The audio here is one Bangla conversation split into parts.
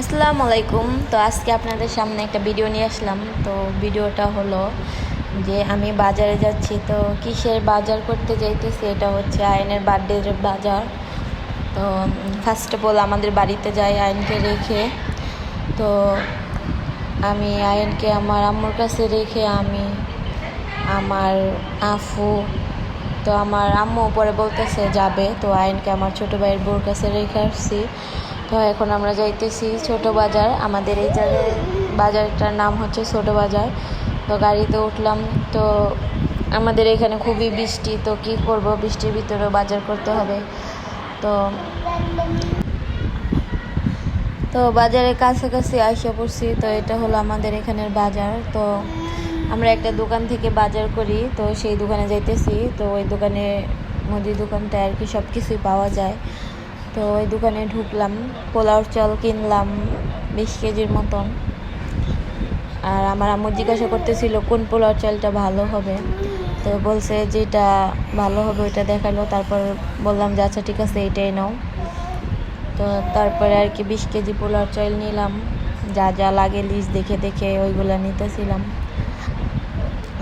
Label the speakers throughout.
Speaker 1: আসসালামু আলাইকুম তো আজকে আপনাদের সামনে একটা ভিডিও নিয়ে আসলাম। তো ভিডিওটা হলো যে আমি বাজারে যাচ্ছি, তো কিসের বাজার করতে যাইতেছি এটা হচ্ছে আয়নের বার্থডের বাজার। তো ফার্স্ট অফ অল আমাদের বাড়িতে যাই আয়নকে রেখে। তো আমি আয়নকে আমার আম্মুর কাছে রেখে আমি আমার আফু, তো আমার আম্মু পরে বলতেছে যাবে। তো আয়নকে আমার ছোটো ভাইয়ের বউর কাছে রেখে আসছি। তো এখন আমরা যাইতেছি ছোট বাজার। আমাদের এই জায়গায় বাজারটার নাম হচ্ছে ছোট বাজার। তো গাড়িতে উঠলাম, তো আমাদের এখানে খুবই বৃষ্টি, তো কি করব? বৃষ্টির ভিতরেও বাজার করতে হবে। তো তো বাজারের কাছাকাছি আসে পড়ছি, তো এটা হলো আমাদের এখানের বাজার। তো আমরা একটা দোকান থেকে বাজার করি, তো সেই দোকানে যাইতেছি। তো ওই দোকানে মুদি দোকানটায় আর কি সব কিছুই পাওয়া যায়। তো ওই দোকানে ঢুকলাম, পোলাওর চাল কিনলাম বিশ কেজির মতন। আর আমার আম্মু জিজ্ঞাসা করতেছিল, কোন পোলাওর চালটা ভালো হবে? তো বলছে, যেটা ভালো হবে ওইটা দেখাল, তারপর বললাম যে আচ্ছা ঠিক আছে, এইটাই নাও। তো তারপরে আর কি বিশ কেজি পোলাওর চাল নিলাম, যা যা লাগে লিস্ট দেখে দেখে ওইগুলো নিতেছিলাম।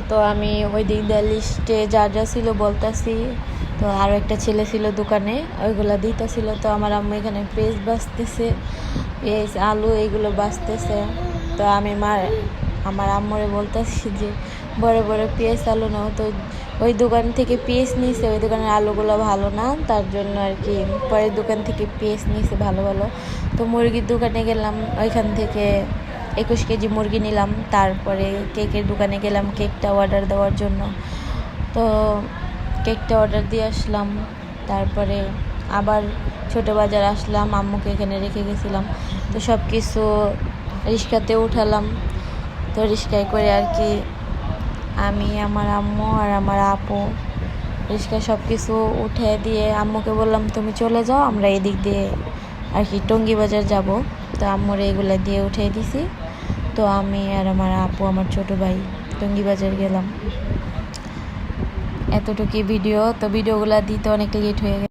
Speaker 1: তো আমি ওই দিক দিয়ে লিস্টে যা যা ছিল বলতাছি তো আরও একটা ছেলে ছিল দোকানে, ওইগুলো দিতেছিল। তো আমার আম্মু এখানে পেঁয়াজ বাঁচতেছে, পেঁয়াজ, আলু এইগুলো বাঁচতেছে। তো আমি মার আমার আম্মুরে বলতেছি যে, বড় বড় পেঁয়াজ, আলু নাও। তো ওই দোকান থেকে পেঁয়াজ নিয়েছে ওই দোকানের আলুগুলো ভালো না, তার জন্য আর কি পরের দোকান থেকে পেঁয়াজ নিয়েছে ভালো ভালো। তো মুরগির দোকানে গেলাম, ওইখান থেকে একুশ কেজি মুরগি নিলাম। তারপরে কেকের দোকানে গেলাম, কেকটা অর্ডার দেওয়ার জন্য। তো কেকটা অর্ডার দিয়ে আসলাম। তারপরে আবার ছোটো বাজার আসলাম, আম্মুকে এখানে রেখে গেছিলাম। তো সব কিছু রিক্সাতে উঠালাম। তো রিক্সায় করে আর কি আমি, আমার আম্মু আর আমার আপু রিক্সায় সব কিছু উঠে দিয়ে আম্মুকে বললাম, তুমি চলে যাও, আমরা এদিক দিয়ে আর কি টঙ্গি বাজার যাব। তো আম্মুর এগুলো দিয়ে উঠে দিছি। তো আমি আর আমার আপু, আমার ছোট ভাই টঙ্গি বাজার গেলাম। এতটুকুই ভিডিও তো ভিডিওগুলো দিতে অনেক লেট হয়ে গেছে।